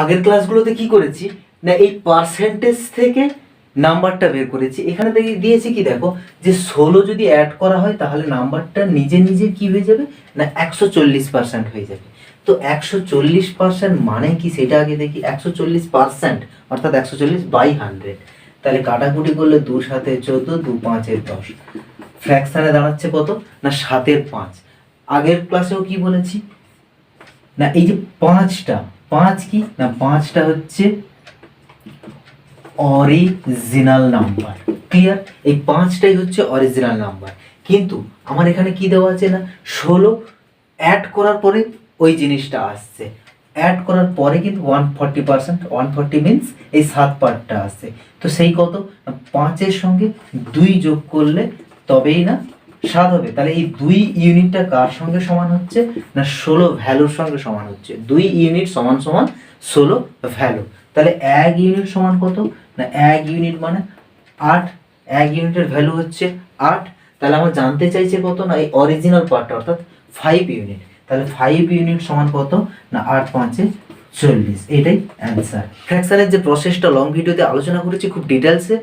আগের ক্লাসগুলোতে কি করেছি? না, এই পার্সেন্টেজ থেকে নাম্বারটা বের করেছি। এখানে দিয়েছি কি দেখো? যে ষোলো যদি অ্যাড করা হয়, তাহলে নাম্বারটা নিজে নিজে কি হয়ে যাবে? না, একশো চল্লিশ পার্সেন্ট হয়ে যাবে। তো একশো চল্লিশ পার্সেন্ট মানে কি? সেটা আগে দেখি। একশো চল্লিশ পার্সেন্ট অর্থাৎ একশো চল্লিশ বাই হান্ড্রেড তাহলে কাটাকুটি করলে দু সাতে চোদ্দ, দু পাঁচের দশ। ফ্র্যাকশানে দাঁড়াচ্ছে কত? না, সাতের পাঁচ। আগের ক্লাসেও কি বলেছি? না, এই যে পাঁচটা পাঁচ কি? না, পাঁচটা হচ্ছে অরিজিনাল নাম্বার ক্লিয়ার এই পাঁচটাই হচ্ছে অরিজিনাল নাম্বার কিন্তু আমার এখানে কি দেওয়া আছে না? ষোলো অ্যাড করার পরে ওই জিনিসটা আসছে। অ্যাড করার পরে কিন্তু one forty percent one forty means এই সাত পার্টটা আসছে। তো সেই কত? পাঁচের সঙ্গে দুই যোগ করলে তবেই না সাত হবে। তাহলে এই দুই ইউনিটটা কার সঙ্গে সমান হচ্ছে না ষোলো ভ্যালুর সঙ্গে সমান হচ্ছে? দুই ইউনিট সমান সমান ষোলো ভ্যালু। তাহলে এক ইউনিট সমান কত? না এক ইউনিট মানে আট। এক ইউনিটের ভ্যালু হচ্ছে আট। তাহলে আমার জানতে চাইছে কত? না এই অরিজিনাল পার্টটা অর্থাৎ ফাইভ ইউনিট তাহলে ফাইভ ইউনিট সমান কত? না আট পাঁচে চল্লিশ। এটাই অ্যান্সার ফ্র্যাকশনের যে প্রসেসটা লং ভিডিওতে আলোচনা করেছি, খুব ডিটেলসে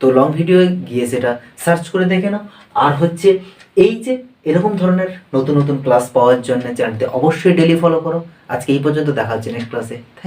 তো লং ভিডিও গিয়ে সেটা সার্চ করে দেখে নাও। আর হচ্ছে এই যে এরকম ধরনের নতুন নতুন ক্লাস পাওয়ার জন্য চ্যানেলটি অবশ্যই ডেলি ফলো করো। আজকে এই পর্যন্ত দেখা হচ্ছে নেক্সট ক্লাসে থ্যাংক